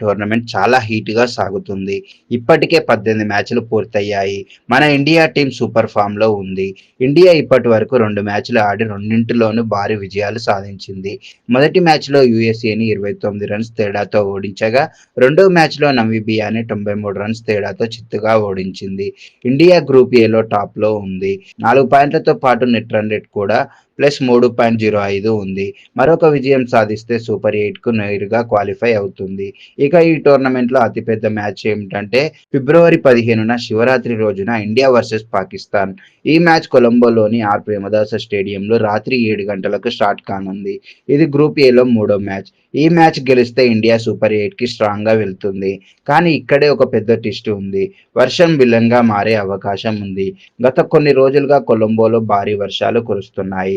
Tournament చాలా హీట్గా సాగుతుంది. ఇప్పటికే పద్దెనిమిది మ్యాచ్లు పూర్తయ్యాయి. మన ఇండియా టీం సూపర్ ఫామ్లో ఉంది. ఇండియా ఇప్పటి వరకు రెండు మ్యాచ్లు ఆడి రెండింటిలోనూ భారీ విజయాలు సాధించింది. మొదటి మ్యాచ్లో యుఎస్ఏని ఇరవై తొమ్మిది రన్స్ తేడాతో ఓడించగా రెండో మ్యాచ్లో నమీబియాని తొంభై మూడు రన్స్ తేడాతో చిత్తుగా ఓడించింది. ఇండియా గ్రూప్ ఏలో టాప్లో ఉంది. నాలుగు పాయింట్లతో పాటు నెట్ రన్ రేట్ కూడా ప్లస్ మూడు పాయింట్ జీరో ఐదు ఉంది. మరొక విజయం సాధిస్తే సూపర్ ఎయిట్కు నేరుగా క్వాలిఫై అవుతుంది. ఇక ఈ టోర్నమెంట్లో అతిపెద్ద మ్యాచ్ ఏమిటంటే ఫిబ్రవరి పదిహేనున శివరాత్రి రోజున ఇండియా వర్సెస్ పాకిస్తాన్. ఈ మ్యాచ్ కొలంబోలోని ఆర్ ప్రేమదాస స్టేడియంలో రాత్రి ఏడు గంటలకు స్టార్ట్ కానుంది. ఇది గ్రూప్ ఏలో మూడో మ్యాచ్. ఈ మ్యాచ్ గెలిస్తే ఇండియా సూపర్ ఎయిట్కి స్ట్రాంగ్గా వెళ్తుంది. కానీ ఇక్కడే ఒక పెద్ద టిస్ట్ ఉంది. వర్షం విలన్గా మారే అవకాశం ఉంది. గత కొన్ని రోజులుగా కొలంబోలో భారీ వర్షాలు కురుస్తున్నాయి.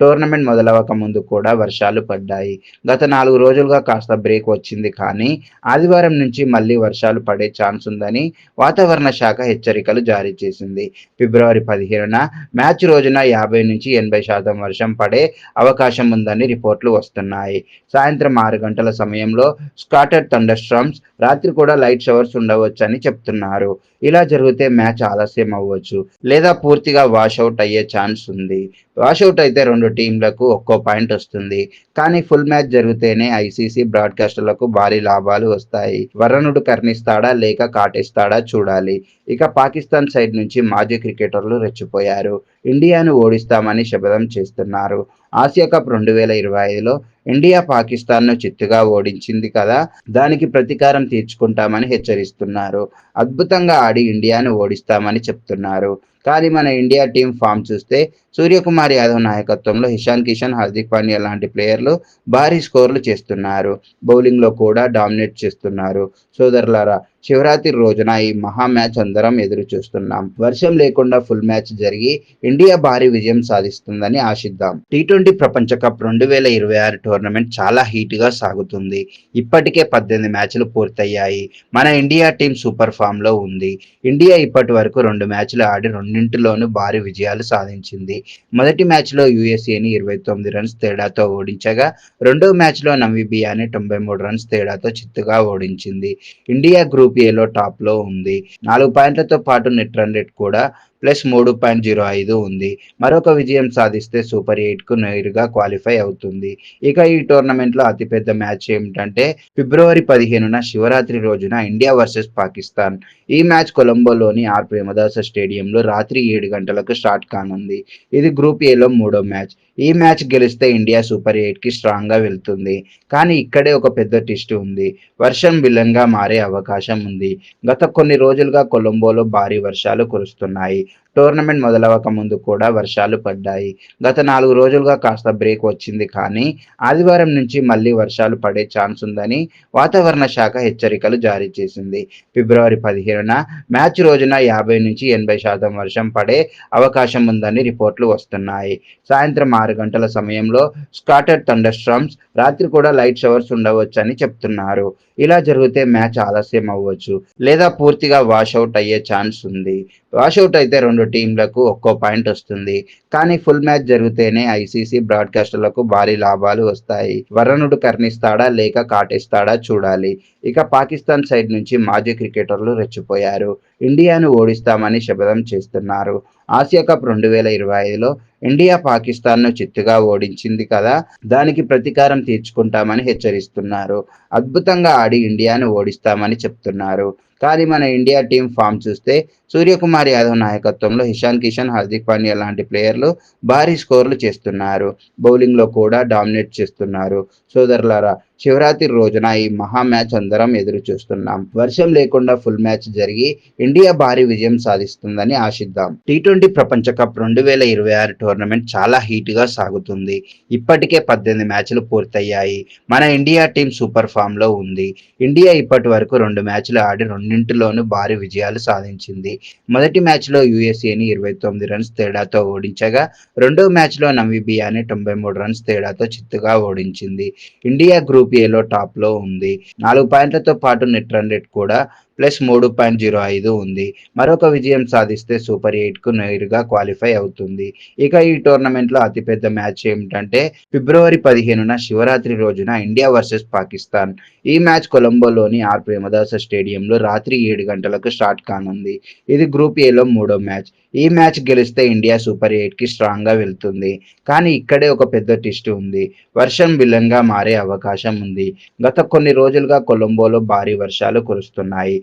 టోర్నమెంట్ మొదలవక ముందు కూడా వర్షాలు పడ్డాయి. గత నాలుగు రోజులుగా కాస్త బ్రేక్ వచ్చింది కానీ ఆదివారం నుంచి మళ్ళీ వర్షాలు పడే ఛాన్స్ ఉందని వాతావరణ శాఖ హెచ్చరికలు జారీ చేసింది. ఫిబ్రవరి పదిహేనున మ్యాచ్ రోజున యాభై నుంచి ఎనభై శాతం వర్షం పడే అవకాశం ఉందని రిపోర్ట్లు వస్తున్నాయి. సాయంత్రం ఆరు గంటల సమయంలో స్కాటెడ్ థండర్ స్ట్రమ్స్ రాత్రి కూడా లైట్ షవర్స్ ఉండవచ్చని చెప్తున్నారు. ఇలా జరిగితే మ్యాచ్ ఆలస్యం అవ్వచ్చు లేదా పూర్తిగా వాషౌట్ అయ్యే ఛాన్స్ ఉంది. వాషౌట్ అయితే రెండు టీంలకు ఒక్కో పాయింట్ వస్తుంది. కానీ ఫుల్ మ్యాచ్ జరిగితేనే ఐసీసీ బ్రాడ్కాస్టర్లకు భారీ లాభాలు వస్తాయి. వరుణుడు కర్ణిస్తాడా? లేక కాటేస్తాడా? చూడాలి. ఇక పాకిస్తాన్ సైడ్ నుంచి మాజీ క్రికెటర్లు రెచ్చిపోయారు. ఇండియాను ఓడిస్తామని శపథం చేస్తున్నారు. ఆసియా కప్ రెండు వేల ఇరవై ఐదులో ఇండియా పాకిస్తాన్ను చిత్తుగా ఓడించింది కదా. దానికి ప్రతీకారం తీర్చుకుంటామని హెచ్చరిస్తున్నారు. అద్భుతంగా ఆడి ఇండియాను ఓడిస్తామని చెప్తున్నారు. కానీ మన ఇండియా టీం ఫామ్ చూస్తే సూర్యకుమార్ యాదవ్ నాయకత్వంలో ఇషాన్ కిషన్ హార్దిక్ పాండ్యా లాంటి ప్లేయర్లు భారీ స్కోర్లు చేస్తున్నారు. బౌలింగ్లో కూడా డామినేట్ చేస్తున్నారు. సోదరులారా శివరాత్రి రోజున ఈ మహా మ్యాచ్ అందరం ఎదురు చూస్తున్నాం. వర్షం లేకుండా ఫుల్ మ్యాచ్ జరిగి ఇండియా భారీ విజయం సాధిస్తుందని ఆశిద్దాం. టీ ట్వంటీ ప్రపంచ కప్ రెండు వేల ఇరవై ఆరు టోర్నమెంట్ చాలా హీట్గా సాగుతుంది. ఇప్పటికే పద్దెనిమిది మ్యాచ్లు పూర్తయ్యాయి. మన ఇండియా టీం సూపర్ ఫామ్లో ఉంది. ఇండియా ఇప్పటి వరకు రెండు మ్యాచ్లు ఆడి రెండింటిలోనూ భారీ విజయాలు సాధించింది. మొదటి మ్యాచ్లో యుఎస్ఏని ఇరవై తొమ్మిది రన్స్ తేడాతో ఓడించగా రెండో మ్యాచ్లో నమీబియాని తొంభై మూడు రన్స్ తేడాతో చిత్తుగా ఓడించింది. ఇండియా గ్రూప్ ఏలో టాప్లో ఉంది. నాలుగు పాయింట్లతో పాటు నెట్ రన్ రేట్ కూడా ప్లస్ మూడు పాయింట్ జీరో ఐదు ఉంది. మరొక విజయం సాధిస్తే సూపర్ ఎయిట్కు నేరుగా క్వాలిఫై అవుతుంది. ఇక ఈ టోర్నమెంట్లో అతిపెద్ద మ్యాచ్ ఏమిటంటే ఫిబ్రవరి పదిహేనున శివరాత్రి రోజున ఇండియా వర్సెస్ పాకిస్తాన్. ఈ మ్యాచ్ కొలంబోలోని ఆర్ ప్రేమదాస స్టేడియంలో రాత్రి ఏడు గంటలకు స్టార్ట్ కానుంది. ఇది గ్రూప్ ఏలో మూడో మ్యాచ్. ఈ మ్యాచ్ గెలిస్తే ఇండియా సూపర్ ఎయిట్కి కి వెళ్తుంది. కానీ ఇక్కడే ఒక పెద్ద టిస్ట్ ఉంది. వర్షం విలన్గా మారే అవకాశం ఉంది. గత కొన్ని రోజులుగా కొలంబోలో భారీ వర్షాలు కురుస్తున్నాయి. టోర్నమెంట్ మొదలవక ముందు కూడా వర్షాలు పడ్డాయి. గత నాలుగు రోజులుగా కాస్త బ్రేక్ వచ్చింది కానీ ఆదివారం నుంచి మళ్ళీ వర్షాలు పడే ఛాన్స్ ఉందని వాతావరణ శాఖ హెచ్చరికలు జారీ చేసింది. ఫిబ్రవరి పదిహేనున మ్యాచ్ రోజున యాభై నుంచి ఎనభై శాతం వర్షం పడే అవకాశం ఉందని రిపోర్ట్లు వస్తున్నాయి. సాయంత్రం ఆరు గంటల సమయంలో స్కాటెడ్ థండర్ స్ట్రామ్స్ రాత్రి కూడా లైట్ షవర్స్ ఉండవచ్చని చెప్తున్నారు. ఇలా జరిగితే మ్యాచ్ ఆలస్యం అవ్వచ్చు లేదా పూర్తిగా వాషౌట్ అయ్యే ఛాన్స్ ఉంది. వాషౌట్ అయితే రెండు టీంలకు ఒక్కో పాయింట్ వస్తుంది. కానీ ఫుల్ మ్యాచ్ జరిగితేనే ఐసీసీ బ్రాడ్కాస్టర్లకు భారీ లాభాలు వస్తాయి. వరుణుడు కర్ణిస్తాడా? లేక కాటేస్తాడా? చూడాలి. ఇక పాకిస్తాన్ సైడ్ నుంచి మాజీ క్రికెటర్లు రెచ్చిపోయారు. ఇండియాను ఓడిస్తామని శపథం చేస్తున్నారు. ఆసియా కప్ రెండు వేల ఇరవై ఐదులో ఇండియా పాకిస్తాన్ను చిత్తుగా ఓడించింది కదా? దానికి ప్రతీకారం తీర్చుకుంటామని హెచ్చరిస్తున్నారు. అద్భుతంగా ఆడి ఇండియాను ఓడిస్తామని చెప్తున్నారు. కానీ మన ఇండియా టీం ఫామ్ చూస్తే సూర్యకుమార్ యాదవ్ నాయకత్వంలో ఇషాన్ కిషన్ హార్దిక్ పాండ్యా లాంటి ప్లేయర్లు భారీ స్కోర్లు చేస్తున్నారు. బౌలింగ్లో కూడా డామినేట్ చేస్తున్నారు. సోదరులారా శివరాత్రి రోజున ఈ మహా మ్యాచ్ అందరం ఎదురు చూస్తున్నాం. వర్షం లేకుండా ఫుల్ మ్యాచ్ జరిగి ఇండియా భారీ విజయం సాధిస్తుందని ఆశిద్దాం. టీ ట్వంటీ ప్రపంచ కప్ రెండు వేల ఇరవై ఆరు టోర్నమెంట్ చాలా హీట్గా సాగుతుంది. ఇప్పటికే పద్దెనిమిది మ్యాచ్లు పూర్తయ్యాయి. మన ఇండియా టీం సూపర్ ఫామ్లో ఉంది. ఇండియా ఇప్పటి వరకు రెండు మ్యాచ్లు ఆడి రెండింటిలోనూ భారీ విజయాలు సాధించింది. మొదటి మ్యాచ్లో యుఎస్ఏని ఇరవై తొమ్మిది రన్స్ తేడాతో ఓడించగా రెండో మ్యాచ్లో నమీబియాని తొంభై మూడు రన్స్ తేడాతో చిత్తుగా ఓడించింది. ఇండియా గ్రూప్ యూపీఏలో టాప్లో ఉంది. నాలుగు పాయింట్లతో పాటు నెట్ రన్ రేట్ కూడా ప్లస్ మూడు పాయింట్ జీరో ఐదు ఉంది. మరొక విజయం సాధిస్తే సూపర్ ఎయిట్కు నేరుగా క్వాలిఫై అవుతుంది. ఇక ఈ టోర్నమెంట్లో అతిపెద్ద మ్యాచ్ ఏమిటంటే ఫిబ్రవరి పదిహేనున శివరాత్రి రోజున ఇండియా వర్సెస్ పాకిస్తాన్. ఈ మ్యాచ్ కొలంబోలోని ఆర్ ప్రేమదాస స్టేడియంలో రాత్రి ఏడు గంటలకు స్టార్ట్ కానుంది. ఇది గ్రూప్ ఏలో మూడో మ్యాచ్. ఈ మ్యాచ్ గెలిస్తే ఇండియా సూపర్ ఎయిట్కి స్ట్రాంగ్గా వెళ్తుంది. కానీ ఇక్కడే ఒక పెద్ద టిస్ట్ ఉంది. వర్షం విలంగా మారే అవకాశం ఉంది. గత కొన్ని రోజులుగా కొలంబోలో భారీ వర్షాలు కురుస్తున్నాయి.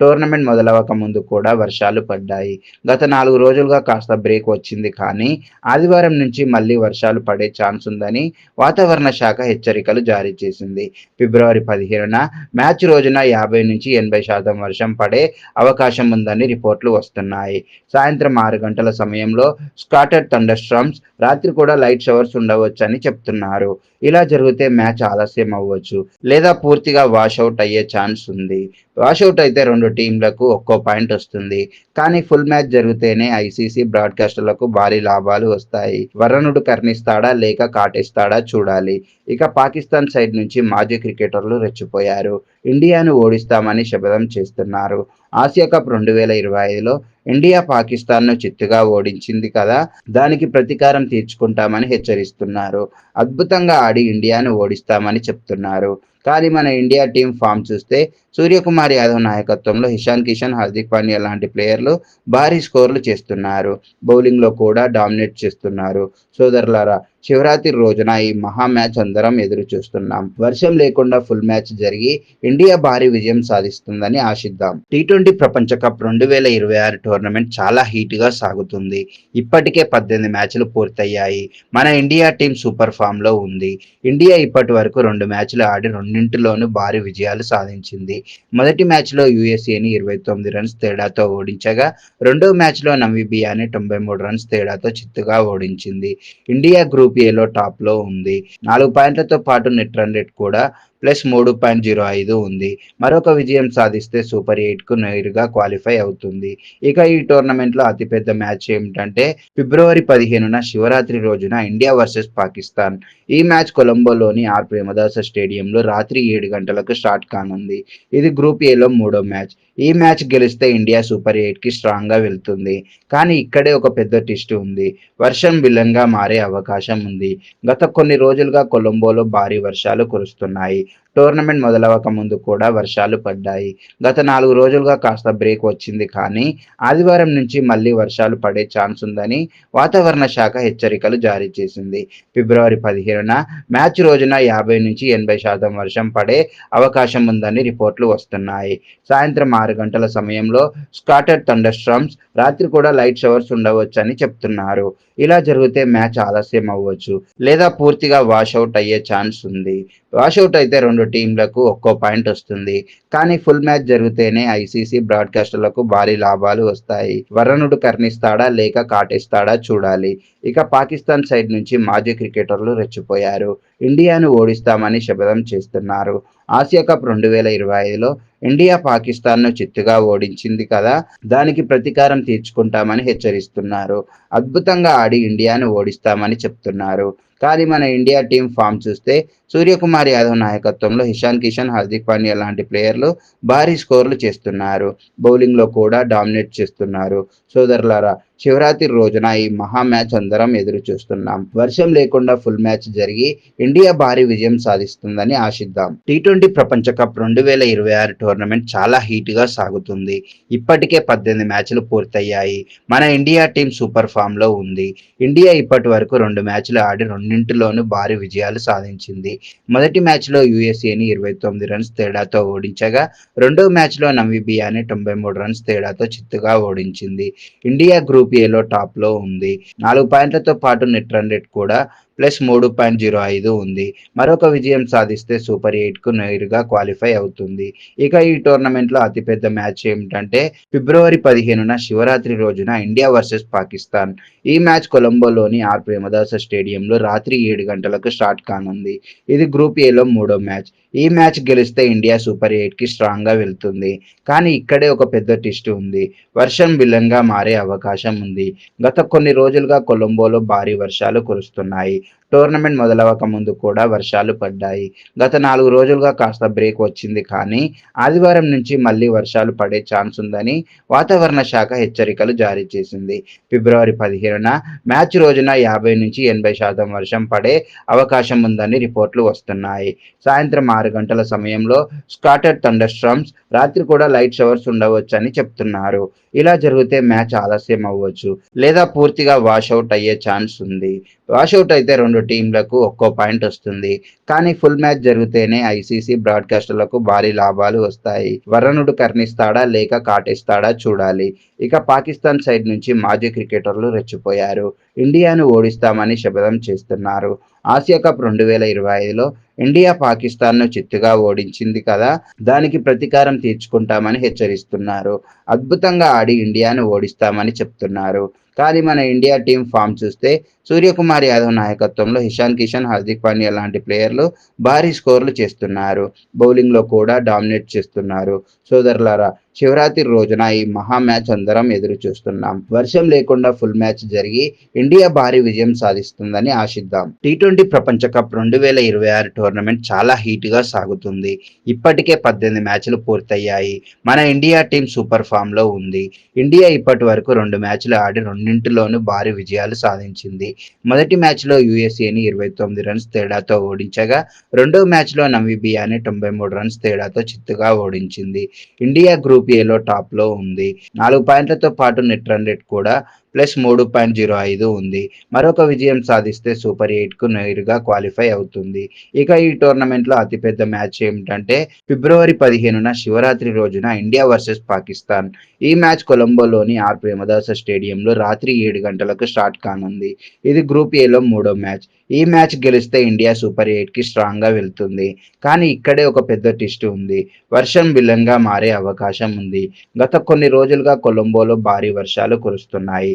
టోర్నమెంట్ మొదలవక ముందు కూడా వర్షాలు పడ్డాయి. గత నాలుగు రోజులుగా కాస్త బ్రేక్ వచ్చింది కానీ ఆదివారం నుంచి మళ్ళీ వర్షాలు పడే ఛాన్స్ ఉందని వాతావరణ శాఖ హెచ్చరికలు జారీ చేసింది. ఫిబ్రవరి పదిహేనున మ్యాచ్ రోజున యాభై నుంచి ఎనభై శాతం వర్షం పడే అవకాశం ఉందని రిపోర్ట్లు వస్తున్నాయి. సాయంత్రం ఆరు గంటల సమయంలో స్కాటెడ్ థండర్ స్ట్రమ్స్ రాత్రి కూడా లైట్ షవర్స్ ఉండవచ్చని చెప్తున్నారు. ఇలా జరిగితే మ్యాచ్ ఆలస్యం అవ్వచ్చు లేదా పూర్తిగా వాషౌట్ అయ్యే ఛాన్స్ ఉంది. వాషౌట్ అయితే రెండు టీంలకు ఒక్కో పాయింట్ వస్తుంది. కానీ ఫుల్ మ్యాచ్ జరిగితేనే ఐసీసీ బ్రాడ్కాస్టర్లకు భారీ లాభాలు వస్తాయి. వరుణుడు కర్ణిస్తాడా? లేక కాటేస్తాడా? చూడాలి. ఇక పాకిస్తాన్ సైడ్ నుంచి మాజీ క్రికెటర్లు రెచ్చిపోయారు. ఇండియాను ఓడిస్తామని శపథం చేస్తున్నారు. ఆసియా కప్ రెండు వేల ఇరవై ఐదులో ఇండియా పాకిస్తాన్ను చిత్తుగా ఓడించింది కదా? దానికి ప్రతీకారం తీర్చుకుంటామని హెచ్చరిస్తున్నారు. అద్భుతంగా ఆడి ఇండియాను ఓడిస్తామని చెప్తున్నారు. కానీ మన ఇండియా టీం ఫామ్ చూస్తే సూర్యకుమార్ యాదవ్ నాయకత్వంలో ఇషాన్ కిషన్ హార్దిక్ పాండ్యా లాంటి ప్లేయర్లు భారీ స్కోర్లు చేస్తున్నారు. బౌలింగ్లో కూడా డామినేట్ చేస్తున్నారు. సోదరులారా శివరాత్రి రోజున ఈ మహా మ్యాచ్ అందరం ఎదురు చూస్తున్నాం. వర్షం లేకుండా ఫుల్ మ్యాచ్ జరిగి ఇండియా భారీ విజయం సాధిస్తుందని ఆశిద్దాం. టీ ట్వంటీ ప్రపంచ కప్ రెండు వేల ఇరవై ఆరు టోర్నమెంట్ చాలా హీట్గా సాగుతుంది. ఇప్పటికే పద్దెనిమిది మ్యాచ్లు పూర్తయ్యాయి. మన ఇండియా టీం సూపర్ ఫామ్లో ఉంది. ఇండియా ఇప్పటి వరకు రెండు మ్యాచ్లు ఆడి రెండింటిలోనూ భారీ విజయాలు సాధించింది. మొదటి మ్యాచ్లో యుఎస్ఏని ఇరవై తొమ్మిది రన్స్ తేడాతో ఓడించగా రెండో మ్యాచ్లో నమీబియాని తొంభై మూడు రన్స్ తేడాతో చిత్తుగా ఓడించింది. ఇండియా గ్రూప్ ఏలో టాప్లో ఉంది. నాలుగు పాయింట్లతో పాటు నెట్ రన్ రేట్ కూడా ప్లస్ మూడు పాయింట్ జీరో ఐదు ఉంది. మరొక విజయం సాధిస్తే సూపర్ ఎయిట్కు నేరుగా క్వాలిఫై అవుతుంది. ఇక ఈ టోర్నమెంట్లో అతిపెద్ద మ్యాచ్ ఏమిటంటే ఫిబ్రవరి పదిహేనున శివరాత్రి రోజున ఇండియా వర్సెస్ పాకిస్తాన్. ఈ మ్యాచ్ కొలంబోలోని ఆర్. ప్రేమదాస స్టేడియంలో రాత్రి ఏడు గంటలకు స్టార్ట్ కానుంది. ఇది గ్రూప్ ఏలో మూడో మ్యాచ్. ఈ మ్యాచ్ గెలిస్తే ఇండియా సూపర్ ఎయిట్కి కి స్ట్రాంగ్గా వెళ్తుంది. కానీ ఇక్కడే ఒక పెద్ద టిస్ట్ ఉంది. వర్షం విలంగా మారే అవకాశం ఉంది. గత కొన్ని రోజులుగా కొలంబోలో భారీ వర్షాలు కురుస్తున్నాయి. టోర్నమెంట్ మొదలవక ముందు కూడా వర్షాలు పడ్డాయి. గత నాలుగు రోజులుగా కాస్త బ్రేక్ వచ్చింది కానీ ఆదివారం నుంచి మళ్ళీ వర్షాలు పడే ఛాన్స్ ఉందని వాతావరణ శాఖ హెచ్చరికలు జారీ చేసింది. ఫిబ్రవరి పదిహేనున మ్యాచ్ రోజున యాభై నుంచి ఎనభై శాతం వర్షం పడే అవకాశం ఉందని రిపోర్ట్లు వస్తున్నాయి. సాయంత్రం ఆరు గంటల సమయంలో స్కాటెడ్ థండర్ స్ట్రమ్స్ రాత్రి కూడా లైట్ షవర్స్ ఉండవచ్చని చెప్తున్నారు. ఇలా జరిగితే మ్యాచ్ ఆలస్యం అవ్వచ్చు లేదా పూర్తిగా వాష్ అవుట్ అయ్యే ఛాన్స్ ఉంది. వాషౌట్ అయితే రెండు టీంలకు ఒక్కో పాయింట్ వస్తుంది. కానీ ఫుల్ మ్యాచ్ జరిగితేనే ఐసీసీ బ్రాడ్కాస్టర్లకు భారీ లాభాలు వస్తాయి. వరుణుడు కర్ణిస్తాడా లేక కాటేస్తాడా చూడాలి. ఇక పాకిస్తాన్ సైడ్ నుంచి మాజీ క్రికెటర్లు రెచ్చిపోయారు. ఇండియాను ఓడిస్తామని శపథం చేస్తున్నారు. ఆసియా కప్ రెండు వేల ఇరవై ఐదులో ఇండియా పాకిస్తాన్ను చిత్తుగా ఓడించింది కదా. దానికి ప్రతీకారం తీర్చుకుంటామని హెచ్చరిస్తున్నారు. అద్భుతంగా ఆడి ఇండియాను ఓడిస్తామని చెప్తున్నారు. కానీ మన ఇండియా టీం ఫామ్ చూస్తే సూర్యకుమార్ యాదవ్ నాయకత్వంలో ఇషాన్ కిషన్ హార్దిక్ పాండ్యా లాంటి ప్లేయర్లు భారీ స్కోర్లు చేస్తున్నారు. బౌలింగ్లో కూడా డామినేట్ చేస్తున్నారు. సోదరులారా శివరాత్రి రోజున ఈ మహా మ్యాచ్ అందరం ఎదురు చూస్తున్నాం. వర్షం లేకుండా ఫుల్ మ్యాచ్ జరిగి ఇండియా భారీ విజయం సాధిస్తుందని ఆశిద్దాం. టీ ట్వంటీ ప్రపంచ కప్ రెండు వేల ఇరవై ఆరు టోర్నమెంట్ చాలా హీట్గా సాగుతుంది. ఇప్పటికే పద్దెనిమిది మ్యాచ్లు పూర్తయ్యాయి. మన ఇండియా టీం సూపర్ ఫామ్లో ఉంది. ఇండియా ఇప్పటి వరకు రెండు మ్యాచ్లు ఆడి రెండింటిలోనూ భారీ విజయాలు సాధించింది. మొదటి మ్యాచ్లో యుఎస్ఏని ఇరవై తొమ్మిది రన్స్ తేడాతో ఓడించగా రెండో మ్యాచ్లో నమీబియాని తొంభై మూడు రన్స్ తేడాతో చిత్తుగా ఓడించింది. ఇండియా గ్రూప్ ఏలో టాప్లో ఉంది. నాలుగు పాయింట్లతో పాటు నెట్ రన్ రేట్ కూడా ప్లస్ మూడు పాయింట్ జీరో ఐదు ఉంది. మరొక విజయం సాధిస్తే సూపర్ ఎయిట్కు నేరుగా క్వాలిఫై అవుతుంది. ఇక ఈ టోర్నమెంట్లో అతిపెద్ద మ్యాచ్ ఏమిటంటే ఫిబ్రవరి పదిహేనున శివరాత్రి రోజున ఇండియా వర్సెస్ పాకిస్తాన్ ఈ మ్యాచ్ కొలంబోలోని ఆర్ ప్రేమదాస స్టేడియంలో రాత్రి ఏడు గంటలకు స్టార్ట్ కానుంది. ఇది గ్రూప్ ఏలో మూడో మ్యాచ్ ఈ మ్యాచ్ గెలిస్తే ఇండియా సూపర్ ఎయిట్కి స్ట్రాంగ్గా వెళ్తుంది. కానీ ఇక్కడే ఒక పెద్ద టెస్ట్ ఉంది. వర్షం విలంగా మారే అవకాశం ఉంది. గత కొన్ని రోజులుగా కొలంబోలో భారీ వర్షాలు కురుస్తున్నాయి. టోర్నమెంట్ మొదలవక ముందు కూడా వర్షాలు పడ్డాయి. గత నాలుగు రోజులుగా కాస్త బ్రేక్ వచ్చింది కానీ ఆదివారం నుంచి మళ్ళీ వర్షాలు పడే ఛాన్స్ ఉందని వాతావరణ శాఖ హెచ్చరికలు జారీ చేసింది. ఫిబ్రవరి పదిహేనున మ్యాచ్ రోజున యాభై నుంచి ఎనభై శాతం వర్షం పడే అవకాశం ఉందని రిపోర్ట్లు వస్తున్నాయి. సాయంత్రం ఆరు గంటల సమయంలో స్కాటెడ్ థండర్ స్ట్రమ్స్ రాత్రి కూడా లైట్ షవర్స్ ఉండవచ్చని చెప్తున్నారు. ఇలా జరిగితే మ్యాచ్ ఆలస్యం అవ్వచ్చు లేదా పూర్తిగా వాషౌట్ అయ్యే ఛాన్స్ ఉంది. వాషౌట్ అయితే రెండు టీంలకు ఒక్కో పాయింట్ వస్తుంది. కానీ ఫుల్ మ్యాచ్ జరిగితేనే ఐసీసీ బ్రాడ్కాస్టర్లకు భారీ లాభాలు వస్తాయి. వరుణుడు కర్ణిస్తాడా? లేక కాటేస్తాడా? చూడాలి. ఇక పాకిస్తాన్ సైడ్ నుంచి మాజీ క్రికెటర్లు రెచ్చిపోయారు. ఇండియాను ఓడిస్తామని శపథం చేస్తున్నారు. ఆసియా కప్ రెండు వేల ఇరవై ఐదులో ఇండియా పాకిస్తాన్ను చిత్తుగా ఓడించింది కదా? దానికి ప్రతీకారం తీర్చుకుంటామని హెచ్చరిస్తున్నారు. అద్భుతంగా ఆడి ఇండియాను ఓడిస్తామని చెప్తున్నారు. కానీ మన ఇండియా టీం ఫామ్ చూస్తే సూర్యకుమార్ యాదవ్ నాయకత్వంలో ఇషాన్ కిషన్ హార్దిక్ పాండ్యా లాంటి ప్లేయర్లు భారీ స్కోర్లు చేస్తున్నారు. బౌలింగ్లో కూడా డామినేట్ చేస్తున్నారు. సోదరులారా శివరాత్రి రోజున ఈ మహా మ్యాచ్ అందరం ఎదురు చూస్తున్నాం. వర్షం లేకుండా ఫుల్ మ్యాచ్ జరిగి ఇండియా భారీ విజయం సాధిస్తుందని ఆశిద్దాం. టీ ట్వంటీ ప్రపంచ కప్ రెండు వేల ఇరవై ఆరు టోర్నమెంట్ చాలా హీట్గా సాగుతుంది. ఇప్పటికే పద్దెనిమిది మ్యాచ్లు పూర్తయ్యాయి. మన ఇండియా టీం సూపర్ ఫామ్లో ఉంది. ఇండియా ఇప్పటి వరకు రెండు మ్యాచ్లు ఆడి రెండింటిలోనూ భారీ విజయాలు సాధించింది. మొదటి మ్యాచ్లో యుఎస్ఏని ఇరవై తొమ్మిది రన్స్ తేడాతో ఓడించగా రెండో మ్యాచ్లో నమీబియాని తొంభై మూడు రన్స్ తేడాతో చిత్తుగా ఓడించింది. ఇండియా గ్రూప్ యూపీఏలో టాప్లో ఉంది. నాలుగు పాయింట్లతో పాటు నెట్ రన్ రేట్ కూడా ప్లస్ మూడు పాయింట్ జీరో ఐదు ఉంది. మరొక విజయం సాధిస్తే సూపర్ ఎయిట్కు నేరుగా క్వాలిఫై అవుతుంది. ఇక ఈ టోర్నమెంట్లో అతిపెద్ద మ్యాచ్ ఏమిటంటే ఫిబ్రవరి పదిహేనున శివరాత్రి రోజున ఇండియా వర్సెస్ పాకిస్తాన్. ఈ మ్యాచ్ కొలంబోలోని ఆర్ ప్రేమదాస స్టేడియంలో రాత్రి ఏడు గంటలకు స్టార్ట్ కానుంది. ఇది గ్రూప్ ఏలో మూడో మ్యాచ్. ఈ మ్యాచ్ గెలిస్తే ఇండియా సూపర్ ఎయిట్కి స్ట్రాంగ్గా వెళ్తుంది. కానీ ఇక్కడే ఒక పెద్ద టిస్ట్ ఉంది. వర్షం విలన్గా మారే అవకాశం ఉంది. గత కొన్ని రోజులుగా కొలంబోలో భారీ వర్షాలు కురుస్తున్నాయి.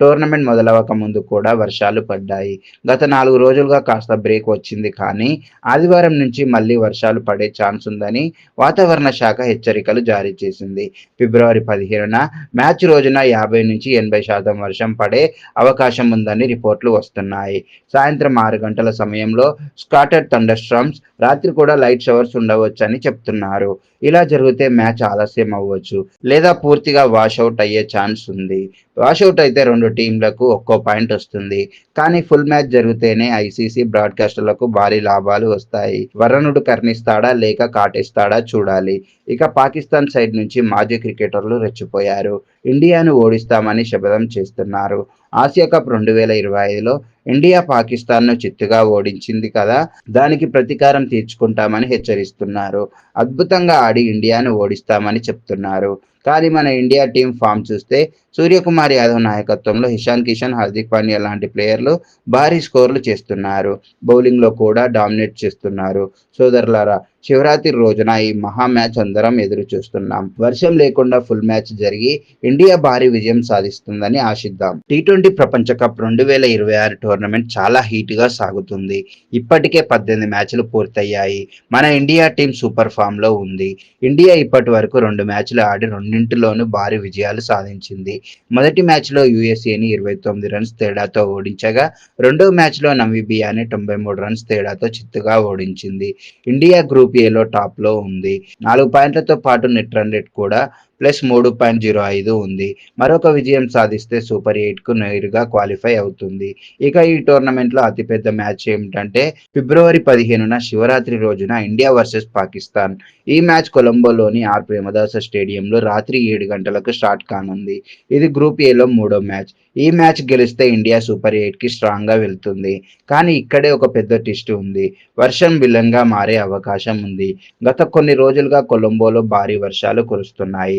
టోర్నమెంట్ మొదలవక ముందు కూడా వర్షాలు పడ్డాయి. గత నాలుగు రోజులుగా కాస్త బ్రేక్ వచ్చింది కానీ ఆదివారం నుంచి మళ్ళీ వర్షాలు పడే ఛాన్స్ ఉందని వాతావరణ శాఖ హెచ్చరికలు జారీ చేసింది. ఫిబ్రవరి పదిహేనున మ్యాచ్ రోజున యాభై నుంచి ఎనభై శాతం వర్షం పడే అవకాశం ఉందని రిపోర్ట్లు వస్తున్నాయి. సాయంత్రం ఆరు గంటల సమయంలో స్కాటెడ్ థండర్ స్ట్రమ్స్ రాత్రి కూడా లైట్ షవర్స్ ఉండవచ్చని చెప్తున్నారు. ఇలా జరిగితే మ్యాచ్ ఆలస్యం అవ్వచ్చు లేదా పూర్తిగా వాషౌట్ అయ్యే ఛాన్స్ ఉంది. వాషౌట్ అయితే రెండు టీంలకు ఒక్కో పాయింట్ వస్తుంది. కానీ ఫుల్ మ్యాచ్ జరిగితేనే ఐసీసీ బ్రాడ్కాస్టర్లకు భారీ లాభాలు వస్తాయి. వరుణుడు కర్ణిస్తాడా? లేక కాటేస్తాడా? చూడాలి. ఇక పాకిస్తాన్ సైడ్ నుంచి మాజీ క్రికెటర్లు రెచ్చిపోయారు. ఇండియాను ఓడిస్తామని శపథం చేస్తున్నారు. ఆసియా కప్ రెండు వేల ఇరవై ఐదులో ఇండియా పాకిస్తాన్ను చిత్తుగా ఓడించింది కదా? దానికి ప్రతీకారం తీర్చుకుంటామని హెచ్చరిస్తున్నారు. అద్భుతంగా ఆడి ఇండియాను ఓడిస్తామని చెప్తున్నారు. కానీ మన ఇండియా టీం ఫామ్ చూస్తే సూర్యకుమార్ యాదవ్ నాయకత్వంలో ఇషాన్ కిషన్ హార్దిక్ పాండ్యా లాంటి ప్లేయర్లు భారీ స్కోర్లు చేస్తున్నారు. బౌలింగ్లో కూడా డామినేట్ చేస్తున్నారు. సోదరులారా శివరాత్రి రోజున ఈ మహా మ్యాచ్ అందరం ఎదురు చూస్తున్నాం. వర్షం లేకుండా ఫుల్ మ్యాచ్ జరిగి ఇండియా భారీ విజయం సాధిస్తుందని ఆశిద్దాం. టీ ట్వంటీ ప్రపంచ కప్ రెండు వేల ఇరవై ఆరు టోర్నమెంట్ చాలా హీట్గా సాగుతుంది. ఇప్పటికే పద్దెనిమిది మ్యాచ్లు పూర్తయ్యాయి. మన ఇండియా టీం సూపర్ ఫామ్లో ఉంది. ఇండియా ఇప్పటి వరకు రెండు మ్యాచ్లు ఆడి రెండింటిలోనూ భారీ విజయాలు సాధించింది. మొదటి మ్యాచ్లో యుఎస్ఏని ఇరవై తొమ్మిది రన్స్ తేడాతో ఓడించగా రెండో మ్యాచ్లో నమీబియాని తొంభై మూడు రన్స్ తేడాతో చిత్తుగా ఓడించింది. ఇండియా గ్రూప్ ఏలో టాప్లో ఉంది. నాలుగు పాయింట్లతో పాటు నెట్ రన్ రేట్ కూడా ప్లస్ మూడు పాయింట్ జీరో ఐదు ఉంది. మరొక విజయం సాధిస్తే సూపర్ ఎయిట్కు నేరుగా క్వాలిఫై అవుతుంది. ఇక ఈ టోర్నమెంట్లో అతిపెద్ద మ్యాచ్ ఏమిటంటే ఫిబ్రవరి పదిహేనున శివరాత్రి రోజున ఇండియా వర్సెస్ పాకిస్తాన్. ఈ మ్యాచ్ కొలంబోలోని ఆర్ ప్రేమదాస స్టేడియంలో రాత్రి ఏడు గంటలకు స్టార్ట్ కానుంది. ఇది గ్రూప్ ఏలో మూడో మ్యాచ్. ఈ మ్యాచ్ గెలిస్తే ఇండియా సూపర్ ఎయిట్కి స్ట్రాంగ్గా వెళ్తుంది. కానీ ఇక్కడే ఒక పెద్ద టిస్ట్ ఉంది. వర్షం విలంగా మారే అవకాశం ఉంది. గత కొన్ని రోజులుగా కొలంబోలో భారీ వర్షాలు కురుస్తున్నాయి.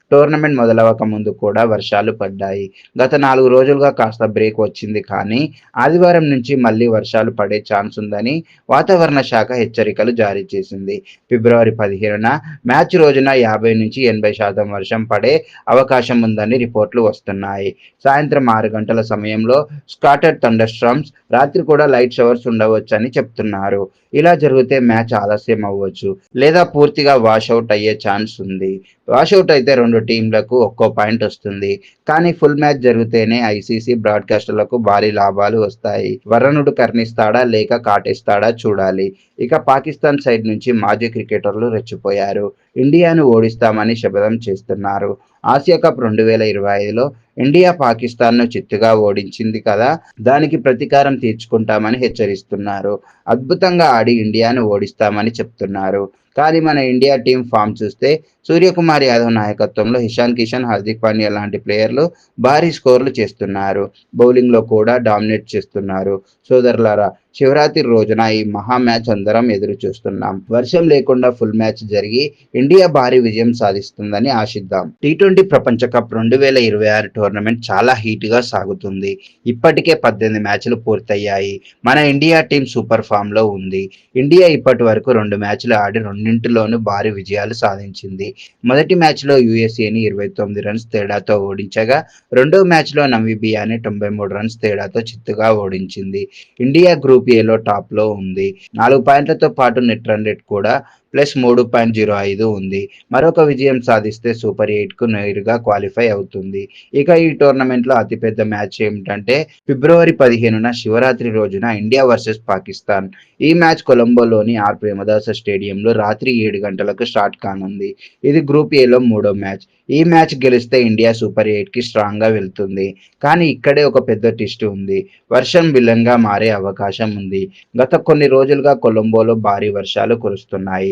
టోర్నమెంట్ మొదలవక ముందు కూడా వర్షాలు పడ్డాయి. గత నాలుగు రోజులుగా కాస్త బ్రేక్ వచ్చింది కానీ ఆదివారం నుంచి మళ్ళీ వర్షాలు పడే ఛాన్స్ ఉందని వాతావరణ శాఖ హెచ్చరికలు జారీ చేసింది. ఫిబ్రవరి పదిహేనున మ్యాచ్ రోజున యాభై నుంచి ఎనభై శాతం వర్షం పడే అవకాశం ఉందని రిపోర్ట్లు వస్తున్నాయి. సాయంత్రం ఆరు గంటల సమయంలో స్కాటెడ్ థండర్ స్ట్రమ్స్ రాత్రి కూడా లైట్ షవర్స్ ఉండవచ్చని చెప్తున్నారు. ఇలా జరిగితే మ్యాచ్ ఆలస్యం అవ్వచ్చు లేదా పూర్తిగా వాషౌట్ అయ్యే ఛాన్స్ ఉంది. వాషౌట్ అయితే రెండు టీంలకు ఒక్కో పాయింట్ వస్తుంది. కానీ ఫుల్ మ్యాచ్ జరిగితేనే ఐసీసీ బ్రాడ్కాస్టర్లకు భారీ లాభాలు వస్తాయి. వరుణుడు కర్ణిస్తాడా లేక కాటేస్తాడా చూడాలి. ఇక పాకిస్తాన్ సైడ్ నుంచి మాజీ క్రికెటర్లు రెచ్చిపోయారు. ఇండియాను ఓడిస్తామని శపథం చేస్తున్నారు. ఆసియా కప్ రెండు వేల ఇరవై ఐదులో ఇండియా పాకిస్తాన్ను చిత్తుగా ఓడించింది కదా దానికి ప్రతీకారం తీర్చుకుంటామని హెచ్చరిస్తున్నారు. అద్భుతంగా ఆడి ఇండియాను ఓడిస్తామని చెప్తున్నారు. కానీ మన ఇండియా టీం ఫామ్ చూస్తే సూర్యకుమార్ యాదవ్ నాయకత్వంలో ఇషాన్ కిషన్ హార్దిక్ పాండ్యా లాంటి ప్లేయర్లు భారీ స్కోర్లు చేస్తున్నారు. బౌలింగ్లో కూడా డామినేట్ చేస్తున్నారు. సోదరులారా శివరాత్రి రోజున ఈ మహా మ్యాచ్ అందరం ఎదురు చూస్తున్నాం. వర్షం లేకుండా ఫుల్ మ్యాచ్ జరిగి ఇండియా భారీ విజయం సాధిస్తుందని ఆశిద్దాం. టీ ట్వంటీ ప్రపంచ కప్ రెండు వేల ఇరవై ఆరు టోర్నమెంట్ చాలా హీట్గా సాగుతుంది. ఇప్పటికే పద్దెనిమిది మ్యాచ్లు పూర్తయ్యాయి. మన ఇండియా టీం సూపర్ ఫామ్లో ఉంది. ఇండియా ఇప్పటి వరకు రెండు మ్యాచ్లు ఆడి రెండింటిలోనూ భారీ విజయాలు సాధించింది. మొదటి మ్యాచ్లో యుఎస్ఏని ఇరవై తొమ్మిది రన్స్ తేడాతో ఓడించగా రెండో మ్యాచ్లో నమీబియాని తొంభై మూడు రన్స్ తేడాతో చిత్తుగా ఓడించింది. ఇండియా గ్రూప్ యూపీఏలో టాప్లో ఉంది. నాలుగు పాయింట్లతో పాటు నెట్ రన్ రేట్ కూడా ప్లస్ మూడు పాయింట్ జీరో ఐదు ఉంది. మరొక విజయం సాధిస్తే సూపర్ ఎయిట్కు నేరుగా క్వాలిఫై అవుతుంది. ఇక ఈ టోర్నమెంట్లో అతిపెద్ద మ్యాచ్ ఏమిటంటే ఫిబ్రవరి పదిహేనున శివరాత్రి రోజున ఇండియా వర్సెస్ పాకిస్తాన్. ఈ మ్యాచ్ కొలంబోలోని ఆర్ ప్రేమదాస స్టేడియంలో రాత్రి ఏడు గంటలకు స్టార్ట్ కానుంది. ఇది గ్రూప్ ఏలో మూడో మ్యాచ్. ఈ మ్యాచ్ గెలిస్తే ఇండియా సూపర్ ఎయిట్కి స్ట్రాంగ్గా వెళ్తుంది. కానీ ఇక్కడే ఒక పెద్ద టిస్ట్ ఉంది. వర్షం విలన్గా మారే అవకాశం ఉంది. గత కొన్ని రోజులుగా కొలంబోలో భారీ వర్షాలు కురుస్తున్నాయి.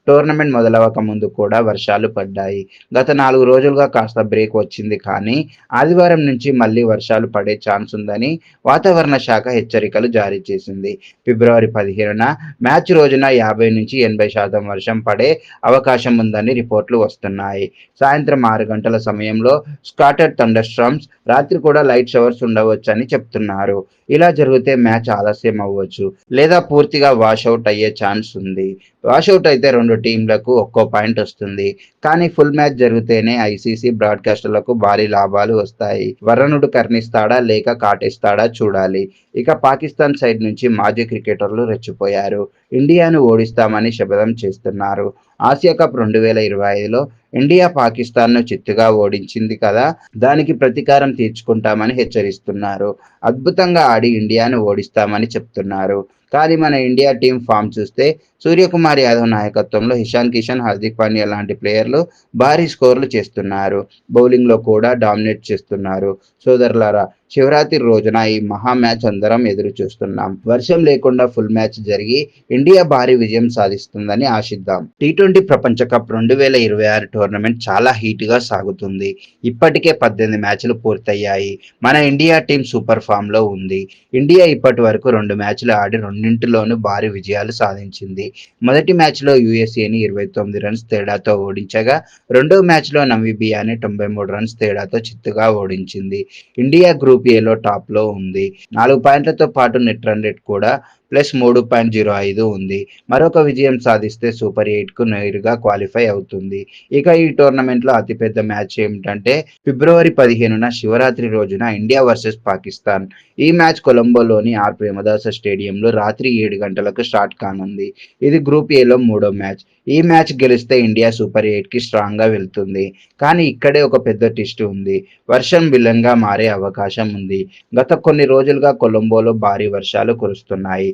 టోర్నమెంట్ మొదలవక ముందు కూడా వర్షాలు పడ్డాయి. గత నాలుగు రోజులుగా కాస్త బ్రేక్ వచ్చింది కానీ ఆదివారం నుంచి మళ్ళీ వర్షాలు పడే ఛాన్స్ ఉందని వాతావరణ శాఖ హెచ్చరికలు జారీ చేసింది. ఫిబ్రవరి పదిహేనున మ్యాచ్ రోజున యాభై నుంచి ఎనభై శాతం వర్షం పడే అవకాశం ఉందని రిపోర్ట్లు వస్తున్నాయి. సాయంత్రం ఆరు గంటల సమయంలో స్కాటెడ్ థండర్ రాత్రి కూడా లైట్ షవర్స్ ఉండవచ్చని చెప్తున్నారు. ఇలా జరిగితే మ్యాచ్ ఆలస్యం అవ్వచ్చు లేదా పూర్తిగా వాషౌట్ అయ్యే ఛాన్స్ ఉంది. వాషౌట్ అయితే రెండు టీంలకు ఒక్కో పాయింట్ వస్తుంది. కానీ ఫుల్ మ్యాచ్ జరిగితేనే ఐసీసీ బ్రాడ్కాస్టర్లకు భారీ లాభాలు వస్తాయి. వరుణుడు కర్ణిస్తాడా? లేక కాటేస్తాడా? చూడాలి. ఇక పాకిస్తాన్ సైడ్ నుంచి మాజీ క్రికెటర్లు రెచ్చిపోయారు. ఇండియాను ఓడిస్తామని శపథం చేస్తున్నారు. ఆసియా కప్ రెండు వేల ఇరవై ఐదులో ఇండియా పాకిస్తాన్ను చిత్తుగా ఓడించింది కదా? దానికి ప్రతీకారం తీర్చుకుంటామని హెచ్చరిస్తున్నారు. అద్భుతంగా ఆడి ఇండియాను ఓడిస్తామని చెప్తున్నారు. కానీ మన ఇండియా టీం ఫామ్ చూస్తే సూర్యకుమార్ యాదవ్ నాయకత్వంలో ఇషాన్ కిషన్ హార్దిక్ పాండ్యా లాంటి ప్లేయర్లు భారీ స్కోర్లు చేస్తున్నారు. బౌలింగ్లో కూడా డామినేట్ చేస్తున్నారు. సోదరులారా శివరాత్రి రోజున ఈ మహా మ్యాచ్ అందరం ఎదురు చూస్తున్నాం. వర్షం లేకుండా ఫుల్ మ్యాచ్ జరిగి ఇండియా భారీ విజయం సాధిస్తుందని ఆశిద్దాం. టీ ట్వంటీ ప్రపంచ కప్ రెండు వేల ఇరవై ఆరు టోర్నమెంట్ చాలా హీట్గా సాగుతుంది. ఇప్పటికే పద్దెనిమిది మ్యాచ్లు పూర్తయ్యాయి. మన ఇండియా టీం సూపర్ ఫామ్లో ఉంది. ఇండియా ఇప్పటి వరకు రెండు మ్యాచ్లు ఆడి రెండింటిలోనూ భారీ విజయాలు సాధించింది. మొదటి మ్యాచ్లో యుఎస్ఏని ఇరవై తొమ్మిది రన్స్ తేడాతో ఓడించగా రెండో మ్యాచ్లో నమీబియాని తొంభై మూడు రన్స్ తేడాతో చిత్తుగా ఓడించింది. ఇండియా గ్రూప్ యూపీఏలో టాప్లో ఉంది. నాలుగు పాయింట్లతో పాటు నెట్ రన్ రేట్ కూడా ప్లస్ మూడు పాయింట్ జీరో ఐదు ఉంది. మరొక విజయం సాధిస్తే సూపర్ ఎయిట్కు నేరుగా క్వాలిఫై అవుతుంది. ఇక ఈ టోర్నమెంట్లో అతిపెద్ద మ్యాచ్ ఏమిటంటే ఫిబ్రవరి పదిహేనున శివరాత్రి రోజున ఇండియా వర్సెస్ పాకిస్తాన్. ఈ మ్యాచ్ కొలంబోలోని ఆర్ ప్రేమదాస స్టేడియంలో రాత్రి ఏడు గంటలకు స్టార్ట్ కానుంది. ఇది గ్రూప్ ఏలో మూడో మ్యాచ్. ఈ మ్యాచ్ గెలిస్తే ఇండియా సూపర్ ఎయిట్కి స్ట్రాంగ్గా వెళ్తుంది. కానీ ఇక్కడే ఒక పెద్ద టిస్ట్ ఉంది. వర్షం విలంగా మారే అవకాశం ఉంది. గత కొన్ని రోజులుగా కొలంబోలో భారీ వర్షాలు కురుస్తున్నాయి.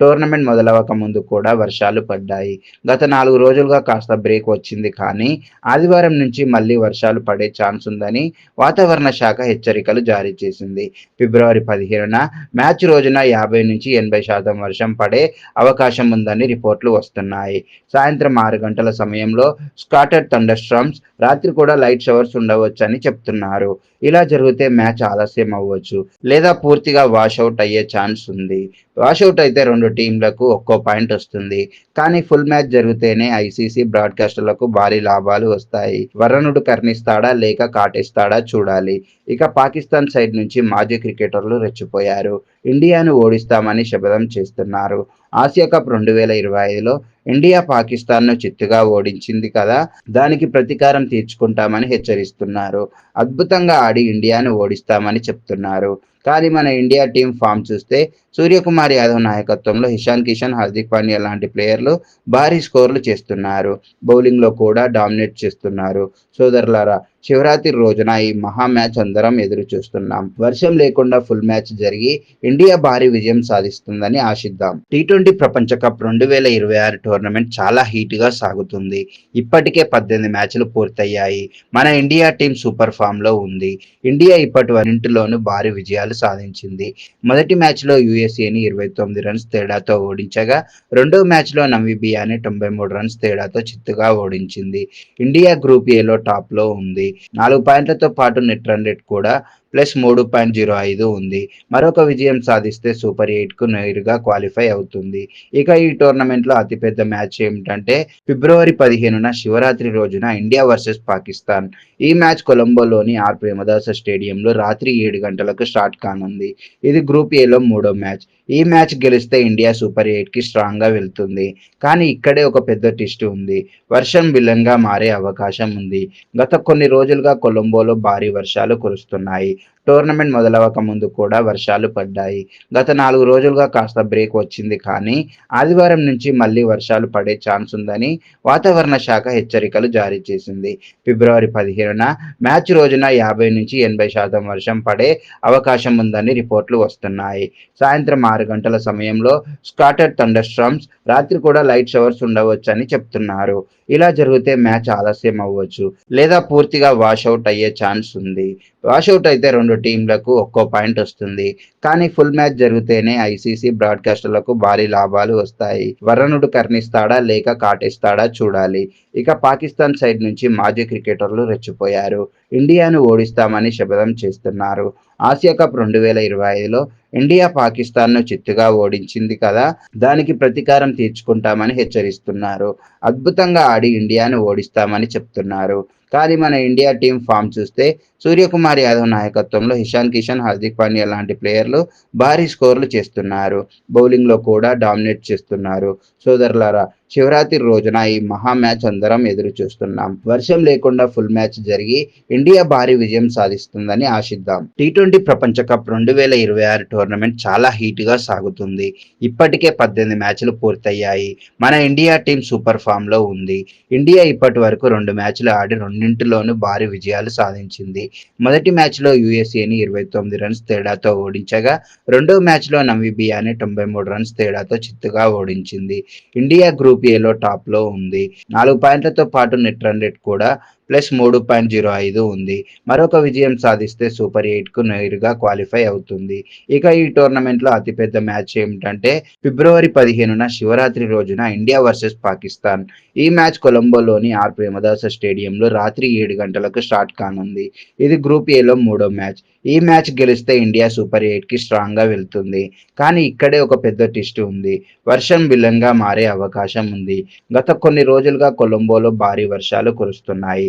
టోర్నమెంట్ మొదలవక ముందు కూడా వర్షాలు పడ్డాయి. గత నాలుగు రోజులుగా కాస్త బ్రేక్ వచ్చింది కానీ ఆదివారం నుంచి మళ్ళీ వర్షాలు పడే ఛాన్స్ ఉందని వాతావరణ శాఖ హెచ్చరికలు జారీ చేసింది. ఫిబ్రవరి పదిహేనున మ్యాచ్ రోజున యాభై నుంచి ఎనభై శాతం వర్షం పడే అవకాశం ఉందని రిపోర్ట్లు వస్తున్నాయి. సాయంత్రం ఆరు గంటల సమయంలో స్కాటెడ్ థండర్ స్ట్రమ్స్ రాత్రి కూడా లైట్ షవర్స్ ఉండవచ్చని చెప్తున్నారు. ఇలా జరిగితే మ్యాచ్ ఆలస్యం అవ్వచ్చు లేదా పూర్తిగా వాషౌట్ అయ్యే ఛాన్స్ ఉంది. వాషౌట్ అయితే రెండు టీంలకు ఒక్కో పాయింట్ వస్తుంది. కానీ ఫుల్ మ్యాచ్ జరిగితేనే ఐసీసీ బ్రాడ్కాస్టర్లకు భారీ లాభాలు వస్తాయి. వరుణుడు కర్ణిస్తాడా లేక కాటేస్తాడా చూడాలి. ఇక పాకిస్తాన్ సైడ్ నుంచి మాజీ క్రికెటర్లు రెచ్చిపోయారు. ఇండియాను ఓడిస్తామని శపథం చేస్తున్నారు. ఆసియా కప్ రెండు వేల ఇరవై ఐదులో ఇండియా పాకిస్తాన్ను చిత్తుగా ఓడించింది కదా దానికి ప్రతీకారం తీర్చుకుంటామని హెచ్చరిస్తున్నారు. అద్భుతంగా ఆడి ఇండియాను ఓడిస్తామని చెప్తున్నారు. కానీ మన ఇండియా టీం ఫామ్ చూస్తే సూర్యకుమార్ యాదవ్ నాయకత్వంలో ఇషాన్ కిషన్ హార్దిక్ పాండ్యా లాంటి ప్లేయర్లు భారీ స్కోర్లు చేస్తున్నారు. బౌలింగ్లో కూడా డామినేట్ చేస్తున్నారు. సోదరులారా శివరాత్రి రోజున ఈ మహా మ్యాచ్ అందరం ఎదురు చూస్తున్నాం. వర్షం లేకుండా ఫుల్ మ్యాచ్ జరిగి ఇండియా భారీ విజయం సాధిస్తుందని ఆశిద్దాం. టీ ట్వంటీ ప్రపంచ కప్ రెండు వేల ఇరవై ఆరు టోర్నమెంట్ చాలా హీట్గా సాగుతుంది. ఇప్పటికే పద్దెనిమిది మ్యాచ్లు పూర్తయ్యాయి. మన ఇండియా టీం సూపర్ ఫామ్లో ఉంది. ఇండియా ఇప్పటి వన్నింటిలోనూ భారీ విజయాలు సాధించింది. మొదటి మ్యాచ్లో యుఎస్ఏని ఇరవై తొమ్మిది రన్స్ తేడాతో ఓడించగా రెండో మ్యాచ్లో నమీబియాని తొంభై మూడు రన్స్ తేడాతో చిత్తుగా ఓడించింది. ఇండియా గ్రూప్ ఏలో టాప్లో ఉంది. నాలుగు పాయింట్లతో పాటు నెట్ రన్ రేట్ కూడా ప్లస్ మూడు పాయింట్ జీరో ఐదు ఉంది. మరొక విజయం సాధిస్తే సూపర్ ఎయిట్కు నేరుగా క్వాలిఫై అవుతుంది. ఇక ఈ టోర్నమెంట్లో అతిపెద్ద మ్యాచ్ ఏమిటంటే ఫిబ్రవరి పదిహేనున శివరాత్రి రోజున ఇండియా వర్సెస్ పాకిస్తాన్. ఈ మ్యాచ్ కొలంబోలోని ఆర్. ప్రేమదాస స్టేడియంలో రాత్రి ఏడు గంటలకు స్టార్ట్ కానుంది. ఇది గ్రూప్ ఏలో మూడో మ్యాచ్. ఈ మ్యాచ్ గెలిస్తే ఇండియా సూపర్ ఎయిట్కి కి వెళ్తుంది. కానీ ఇక్కడే ఒక పెద్ద టిస్ట్ ఉంది. వర్షం విలంగా మారే అవకాశం ఉంది. గత కొన్ని రోజులుగా కొలంబోలో భారీ వర్షాలు కురుస్తున్నాయి. టోర్నమెంట్ మొదలవక ముందు కూడా వర్షాలు పడ్డాయి. గత నాలుగు రోజులుగా కాస్త బ్రేక్ వచ్చింది కానీ ఆదివారం నుంచి మళ్ళీ వర్షాలు పడే ఛాన్స్ ఉందని వాతావరణ శాఖ హెచ్చరికలు జారీ చేసింది. ఫిబ్రవరి పదిహేనున మ్యాచ్ రోజున యాభై నుంచి ఎనభై శాతం వర్షం పడే అవకాశం ఉందని రిపోర్ట్లు వస్తున్నాయి. సాయంత్రం ఆరు గంటల సమయంలో స్కాటర్ థండర్ స్ట్రమ్స్ రాత్రి కూడా లైట్ షవర్స్ ఉండవచ్చని చెప్తున్నారు. ఇలా జరిగితే మ్యాచ్ ఆలస్యం అవ్వచ్చు లేదా పూర్తిగా వాషౌట్ అయ్యే ఛాన్స్ ఉంది. వాషౌట్ అయితే రెండు టీంలకు ఒక్కో పాయింట్ వస్తుంది. కానీ ఫుల్ మ్యాచ్ జరిగితేనే ఐసీసీ బ్రాడ్కాస్టర్లకు భారీ లాభాలు వస్తాయి. వరుణుడు కర్ణిస్తాడా? లేక కాటేస్తాడా? చూడాలి. ఇక పాకిస్తాన్ సైడ్ నుంచి మాజీ క్రికెటర్లు రెచ్చిపోయారు. ఇండియాను ఓడిస్తామని శపథం చేస్తున్నారు. ఆసియా కప్ రెండు వేల ఇరవై ఐదులో ఇండియా పాకిస్తాన్ను చిత్తుగా ఓడించింది కదా? దానికి ప్రతీకారం తీర్చుకుంటామని హెచ్చరిస్తున్నారు. అద్భుతంగా ఆడి ఇండియాను ఓడిస్తామని చెప్తున్నారు. కానీ మన ఇండియా టీం ఫామ్ చూస్తే సూర్యకుమార్ యాదవ్ నాయకత్వంలో ఇషాన్ కిషన్ హార్దిక్ పాండ్యా లాంటి ప్లేయర్లు భారీ స్కోర్లు చేస్తున్నారు. బౌలింగ్లో కూడా డామినేట్ చేస్తున్నారు. సోదరులారా శివరాత్రి రోజున ఈ మహా మ్యాచ్ అందరం ఎదురు చూస్తున్నాం. వర్షం లేకుండా ఫుల్ మ్యాచ్ జరిగి ఇండియా భారీ విజయం సాధిస్తుందని ఆశిద్దాం. టీ ట్వంటీ ప్రపంచ కప్ రెండు వేల ఇరవై ఆరు టోర్నమెంట్ చాలా హీట్గా సాగుతుంది. ఇప్పటికే పద్దెనిమిది మ్యాచ్లు పూర్తయ్యాయి. మన ఇండియా టీం సూపర్ ఫామ్లో ఉంది. ఇండియా ఇప్పటి వరకు రెండు మ్యాచ్లు ఆడి రెండింటిలోనూ భారీ విజయాలు సాధించింది. మొదటి మ్యాచ్లో యుఎస్ఏని ఇరవై తొమ్మిది రన్స్ తేడాతో ఓడించగా రెండో మ్యాచ్లో నమీబియాని తొంభై మూడు రన్స్ తేడాతో చిత్తుగా ఓడించింది. ఇండియా గ్రూప్ ఏలో టాప్లో ఉంది. నాలుగు పాయింట్లతో పాటు నెట్ రన్ రేట్ కూడా ప్లస్ మూడు పాయింట్ జీరో ఐదు ఉంది. మరొక విజయం సాధిస్తే సూపర్ ఎయిట్కు నేరుగా క్వాలిఫై అవుతుంది. ఇక ఈ టోర్నమెంట్లో అతిపెద్ద మ్యాచ్ ఏమిటంటే ఫిబ్రవరి పదిహేనున శివరాత్రి రోజున ఇండియా వర్సెస్ పాకిస్తాన్. ఈ మ్యాచ్ కొలంబోలోని ఆర్ ప్రేమదాస స్టేడియంలో రాత్రి ఏడు గంటలకు స్టార్ట్ కానుంది. ఇది గ్రూప్ ఏలో మూడో మ్యాచ్. ఈ మ్యాచ్ గెలిస్తే ఇండియా సూపర్ ఎయిట్కి స్ట్రాంగ్గా వెళ్తుంది. కానీ ఇక్కడే ఒక పెద్ద టిస్ట్ ఉంది. వర్షం విలంగా మారే అవకాశం ఉంది. గత కొన్ని రోజులుగా కొలంబోలో భారీ వర్షాలు కురుస్తున్నాయి.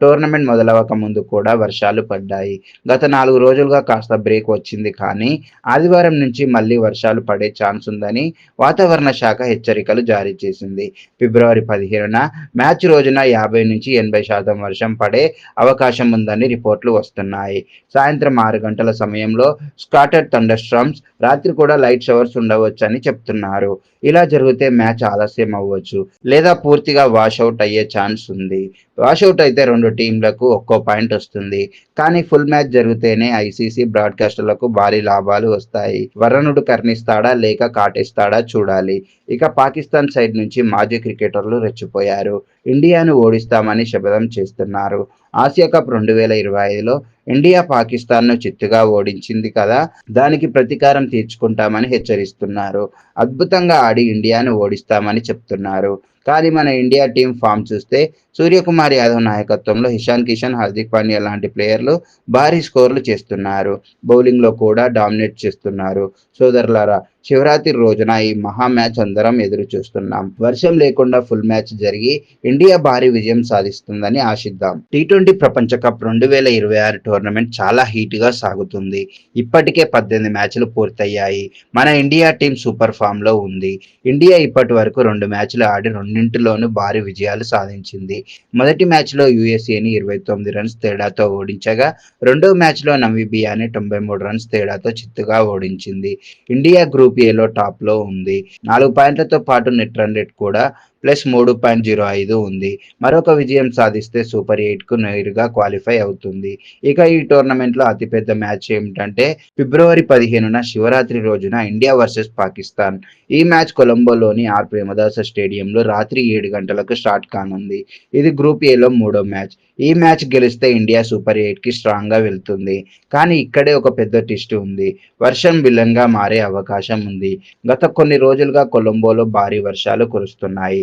టోర్నమెంట్ మొదలవక ముందు కూడా వర్షాలు పడ్డాయి. గత నాలుగు రోజులుగా కాస్త బ్రేక్ వచ్చింది కానీ ఆదివారం నుంచి మళ్ళీ వర్షాలు పడే ఛాన్స్ ఉందని వాతావరణ శాఖ హెచ్చరికలు జారీ చేసింది. ఫిబ్రవరి పదిహేనున మ్యాచ్ రోజున యాభై నుంచి ఎనభై శాతం వర్షం పడే అవకాశం ఉందని రిపోర్ట్లు వస్తున్నాయి. సాయంత్రం ఆరు గంటల సమయంలో స్కాటెడ్ థండర్ స్ట్రమ్స్ రాత్రి కూడా లైట్ షవర్స్ ఉండవచ్చని చెప్తున్నారు. ఇలా జరిగితే మ్యాచ్ ఆలస్యం అవ్వచ్చు లేదా పూర్తిగా వాషౌట్ అయ్యే ఛాన్స్ ఉంది. వాషౌట్ అయితే రెండు టీంలకు ఒక్కో పాయింట్ వస్తుంది. కానీ ఫుల్ మ్యాచ్ జరిగితేనే ఐసీసీ బ్రాడ్కాస్టర్లకు భారీ లాభాలు వస్తాయి. వరుణుడు కర్ణిస్తాడా? లేక కాటేస్తాడా? చూడాలి. ఇక పాకిస్తాన్ సైడ్ నుంచి మాజీ క్రికెటర్లు రెచ్చిపోయారు. ఇండియాను ఓడిస్తామని శపథం చేస్తున్నారు. ఆసియా కప్ రెండు వేల ఇరవై ఐదులో ఇండియా పాకిస్తాన్ను చిత్తుగా ఓడించింది కదా? దానికి ప్రతీకారం తీర్చుకుంటామని హెచ్చరిస్తున్నారు. అద్భుతంగా ఆడి ఇండియాను ఓడిస్తామని చెప్తున్నారు. కానీ మన ఇండియా టీం ఫామ్ చూస్తే సూర్యకుమార్ యాదవ్ నాయకత్వంలో ఇషాన్ కిషన్ హార్దిక్ పాండ్యా లాంటి ప్లేయర్లు భారీ స్కోర్లు చేస్తున్నారు. బౌలింగ్లో కూడా డామినేట్ చేస్తున్నారు. సోదరులారా శివరాత్రి రోజున ఈ మహా మ్యాచ్ అందరం ఎదురు చూస్తున్నాం. వర్షం లేకుండా ఫుల్ మ్యాచ్ జరిగి ఇండియా భారీ విజయం సాధిస్తుందని ఆశిద్దాం. టీ ట్వంటీ ప్రపంచ కప్ రెండు వేల ఇరవై ఆరు టోర్నమెంట్ చాలా హీట్గా సాగుతుంది. ఇప్పటికే పద్దెనిమిది మ్యాచ్లు పూర్తయ్యాయి. మన ఇండియా టీం సూపర్ ఫామ్లో ఉంది. ఇండియా ఇప్పటి వరకు రెండు మ్యాచ్లు ఆడి రెండింటిలోనూ భారీ విజయాలు సాధించింది. మొదటి మ్యాచ్లో యుఎస్ఏని ఇరవై తొమ్మిది రన్స్ తేడాతో ఓడించగా రెండో మ్యాచ్లో నమీబియాని తొంభై మూడు రన్స్ తేడాతో చిత్తుగా ఓడించింది. ఇండియా గ్రూప్ యూపీఏలో టాప్లో ఉంది. నాలుగు పాయింట్లతో పాటు నెట్ రన్ రేట్ కూడా ప్లస్ మూడు పాయింట్ జీరో ఐదు ఉంది. మరొక విజయం సాధిస్తే సూపర్ ఎయిట్కు నేరుగా క్వాలిఫై అవుతుంది. ఇక ఈ టోర్నమెంట్లో అతిపెద్ద మ్యాచ్ ఏమిటంటే ఫిబ్రవరి పదిహేనున శివరాత్రి రోజున ఇండియా వర్సెస్ పాకిస్తాన్. ఈ మ్యాచ్ కొలంబోలోని ఆర్ ప్రేమదాస స్టేడియంలో రాత్రి ఏడు గంటలకు స్టార్ట్ కానుంది. ఇది గ్రూప్ ఏలో మూడో మ్యాచ్. ఈ మ్యాచ్ గెలిస్తే ఇండియా సూపర్ ఎయిట్కి స్ట్రాంగ్గా వెళ్తుంది. కానీ ఇక్కడే ఒక పెద్ద టెస్ట్ ఉంది. వర్షం విలన్గా మారే అవకాశం ఉంది. గత కొన్ని రోజులుగా కొలంబోలో భారీ వర్షాలు కురుస్తున్నాయి.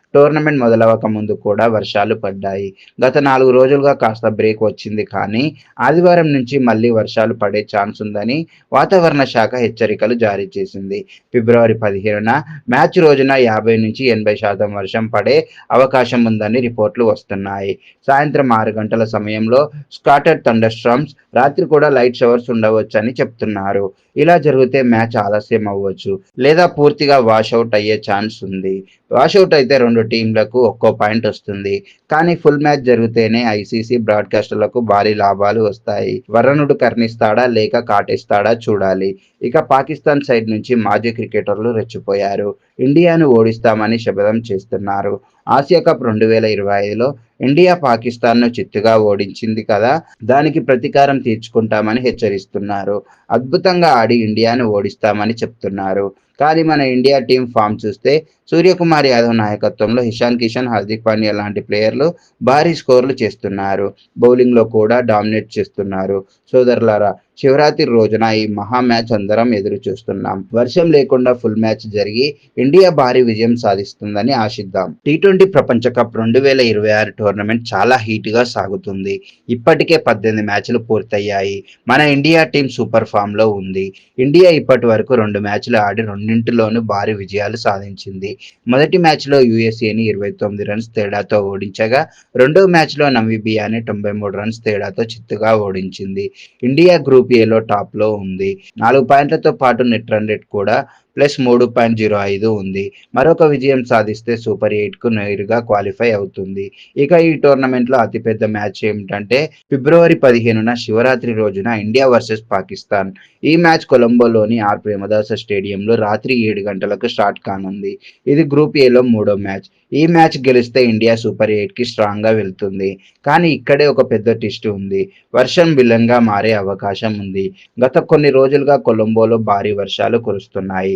టోర్నమెంట్ మొదలవక ముందు కూడా వర్షాలు పడ్డాయి. గత నాలుగు రోజులుగా కాస్త బ్రేక్ వచ్చింది కానీ ఆదివారం నుంచి మళ్ళీ వర్షాలు పడే ఛాన్స్ ఉందని వాతావరణ శాఖ హెచ్చరికలు జారీ చేసింది. ఫిబ్రవరి పదిహేనున మ్యాచ్ రోజున యాభై నుంచి ఎనభై శాతం వర్షం పడే అవకాశం ఉందని రిపోర్ట్లు వస్తున్నాయి. సాయంత్రం ఆరు గంటల సమయంలో స్కాటెడ్ థండర్ స్ట్రమ్స్ రాత్రి కూడా లైట్ షవర్స్ ఉండవచ్చని చెప్తున్నారు. ఇలా జరిగితే మ్యాచ్ ఆలస్యం అవ్వచ్చు లేదా పూర్తిగా వాషౌట్ అయ్యే ఛాన్స్ ఉంది. వాషౌట్ అయితే రెండు టీంలకు ఒక్కో పాయింట్ వస్తుంది. కానీ ఫుల్ మ్యాచ్ జరిగితేనే ఐసీసీ బ్రాడ్కాస్టర్లకు భారీ లాభాలు వస్తాయి. వరుణుడు కర్ణిస్తాడా? లేక కాటేస్తాడా? చూడాలి. ఇక పాకిస్తాన్ సైడ్ నుంచి మాజీ క్రికెటర్లు రెచ్చిపోయారు. ఇండియాను ఓడిస్తామని శపథం చేస్తున్నారు. ఆసియా కప్ రెండు వేల ఇరవై ఐదులో ఇండియా పాకిస్తాన్ను చిత్తుగా ఓడించింది కదా? దానికి ప్రతీకారం తీర్చుకుంటామని హెచ్చరిస్తున్నారు. అద్భుతంగా ఆడి ఇండియాను ఓడిస్తామని చెప్తున్నారు. కానీ మన ఇండియా టీం ఫామ్ చూస్తే సూర్యకుమార్ యాదవ్ నాయకత్వంలో ఇషాన్ కిషన్ హార్దిక్ పాండ్యా లాంటి ప్లేయర్లు భారీ స్కోర్లు చేస్తున్నారు. బౌలింగ్లో కూడా డామినేట్ చేస్తున్నారు. సోదరులారా శివరాత్రి రోజున ఈ మహా మ్యాచ్ అందరం ఎదురు చూస్తున్నాం. వర్షం లేకుండా ఫుల్ మ్యాచ్ జరిగి ఇండియా భారీ విజయం సాధిస్తుందని ఆశిద్దాం. టీ ట్వంటీ ప్రపంచ కప్ రెండు వేల ఇరవై ఆరు టోర్నమెంట్ చాలా హీట్గా సాగుతుంది. ఇప్పటికే పద్దెనిమిది మ్యాచ్లు పూర్తయ్యాయి. మన ఇండియా టీం సూపర్ ఫామ్లో ఉంది. ఇండియా ఇప్పటి వరకు రెండు మ్యాచ్లు ఆడి రెండింటిలోనూ భారీ విజయాలు సాధించింది. మొదటి మ్యాచ్లో యుఎస్ఏని ఇరవై తొమ్మిది రన్స్ తేడాతో ఓడించగా రెండో మ్యాచ్లో నమీబియాని తొంభై మూడు రన్స్ తేడాతో చిత్తుగా ఓడించింది. ఇండియా గ్రూప్ ఏలో టాప్లో ఉంది. నాలుగు పాయింట్లతో పాటు నెట్ రన్ రేట్ కూడా ప్లస్ మూడు పాయింట్ జీరో ఐదు ఉంది. మరొక విజయం సాధిస్తే సూపర్ ఎయిట్కు నేరుగా క్వాలిఫై అవుతుంది. ఇక ఈ టోర్నమెంట్లో అతిపెద్ద మ్యాచ్ ఏమిటంటే ఫిబ్రవరి పదిహేనున శివరాత్రి రోజున ఇండియా వర్సెస్ పాకిస్తాన్. ఈ మ్యాచ్ కొలంబోలోని ఆర్ ప్రేమదాస స్టేడియంలో రాత్రి ఏడు గంటలకు స్టార్ట్ కానుంది. ఇది గ్రూప్ ఏలో మూడో మ్యాచ్. ఈ మ్యాచ్ గెలిస్తే ఇండియా సూపర్ ఎయిట్కి స్ట్రాంగ్గా వెళ్తుంది. కానీ ఇక్కడే ఒక పెద్ద టిస్ట్ ఉంది. వర్షం విలంగా గా మారే అవకాశం ఉంది. గత కొన్ని రోజులుగా కొలంబోలో భారీ వర్షాలు కురుస్తున్నాయి.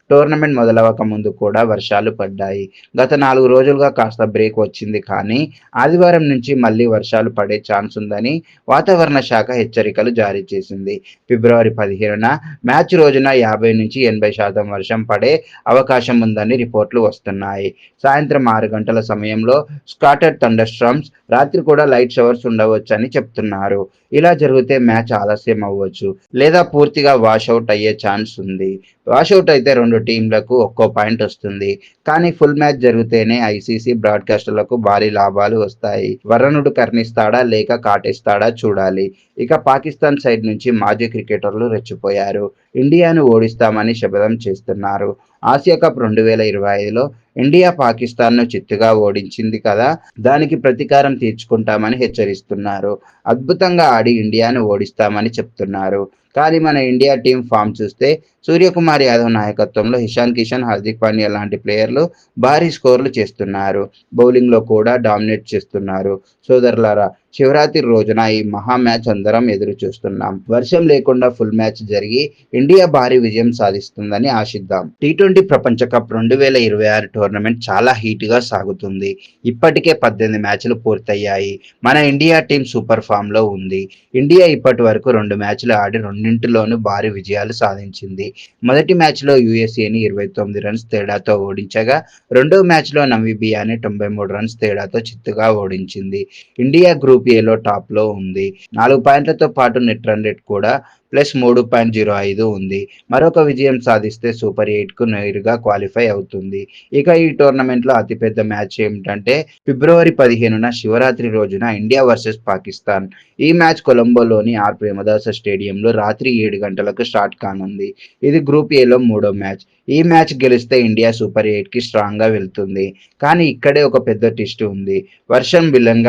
టోర్నమెంట్ మొదలవక ముందు కూడా వర్షాలు పడ్డాయి. గత నాలుగు రోజులుగా కాస్త బ్రేక్ వచ్చింది కానీ ఆదివారం నుంచి మళ్ళీ వర్షాలు పడే ఛాన్స్ ఉందని వాతావరణ శాఖ హెచ్చరికలు జారీ చేసింది. ఫిబ్రవరి పదిహేనున మ్యాచ్ రోజున యాభై నుంచి ఎనభై శాతం వర్షం పడే అవకాశం ఉందని రిపోర్ట్లు వస్తున్నాయి. సాయంత్రం ఆరు గంటల సమయంలో స్కాటెడ్ థండర్ స్ట్రమ్స్ రాత్రి కూడా లైట్ షవర్స్ ఉండవచ్చని చెప్తున్నారు. ఇలా జరిగితే మ్యాచ్ ఆలస్యం అవ్వచ్చు లేదా పూర్తిగా వాషౌట్ అయ్యే ఛాన్స్ ఉంది. వాషౌట్ అయితే రెండు టీంలకు ఒక్కో పాయింట్ వస్తుంది. కానీ ఫుల్ మ్యాచ్ జరిగితేనే ఐసీసీ బ్రాడ్కాస్టర్లకు భారీ లాభాలు వస్తాయి. వరుణుడు కర్ణిస్తాడా? లేక కాటేస్తాడా? చూడాలి. ఇక పాకిస్తాన్ సైడ్ నుంచి మాజీ క్రికెటర్లు రెచ్చిపోయారు. ఇండియాను ఓడిస్తామని శపథం చేస్తున్నారు. ఆసియా కప్ రెండు వేల ఇరవై ఐదులో ఇండియా పాకిస్తాన్ను చిత్తుగా ఓడించింది కదా? దానికి ప్రతీకారం తీర్చుకుంటామని హెచ్చరిస్తున్నారు. అద్భుతంగా ఆడి ఇండియాను ఓడిస్తామని చెప్తున్నారు. కానీ మన ఇండియా టీం ఫామ్ చూస్తే సూర్యకుమార్ యాదవ్ నాయకత్వంలో ఇషాన్ కిషన్ హార్దిక్ పాండ్యా లాంటి ప్లేయర్లు భారీ స్కోర్లు చేస్తున్నారు. బౌలింగ్లో కూడా డామినేట్ చేస్తున్నారు. సోదరులారా శివరాత్రి రోజున ఈ మహా మ్యాచ్ అందరం ఎదురు చూస్తున్నాం. వర్షం లేకుండా ఫుల్ మ్యాచ్ జరిగి ఇండియా భారీ విజయం సాధిస్తుందని ఆశిద్దాం. టీ ట్వంటీ ప్రపంచ కప్ రెండు వేల ఇరవై ఆరు టోర్నమెంట్ చాలా హీట్గా సాగుతుంది. ఇప్పటికే పద్దెనిమిది మ్యాచ్లు పూర్తయ్యాయి. మన ఇండియా టీం సూపర్ ఫామ్లో ఉంది. ఇండియా ఇప్పటి వరకు రెండు మ్యాచ్లు ఆడి రెండింటిలోనూ భారీ విజయాలు సాధించింది. మొదటి మ్యాచ్లో యుఎస్ఏని ఇరవై తొమ్మిది రన్స్ తేడాతో ఓడించగా రెండో మ్యాచ్లో నమీబియాని తొంభై మూడు రన్స్ తేడాతో చిత్తుగా ఓడించింది. ఇండియా గ్రూప్ యూపీఏలో టాప్లో ఉంది. నాలుగు పాయింట్లతో పాటు నెట్ రన్ రేట్ కూడా ప్లస్ మూడు పాయింట్ జీరో ఐదు ఉంది. మరొక విజయం సాధిస్తే సూపర్ ఎయిట్కు నేరుగా క్వాలిఫై అవుతుంది. ఇక ఈ టోర్నమెంట్లో అతిపెద్ద మ్యాచ్ ఏమిటంటే ఫిబ్రవరి పదిహేనున శివరాత్రి రోజున ఇండియా వర్సెస్ పాకిస్తాన్. ఈ మ్యాచ్ కొలంబోలోని ఆర్ ప్రేమదాస స్టేడియంలో రాత్రి ఏడు గంటలకు స్టార్ట్ కానుంది. ఇది గ్రూప్ ఏలో మూడో మ్యాచ్. ఈ మ్యాచ్ గెలిస్తే ఇండియా సూపర్ ఎయిట్కి కి వెళ్తుంది. కానీ ఇక్కడే ఒక పెద్ద ట్విస్ట్ ఉంది. వర్షం విలన్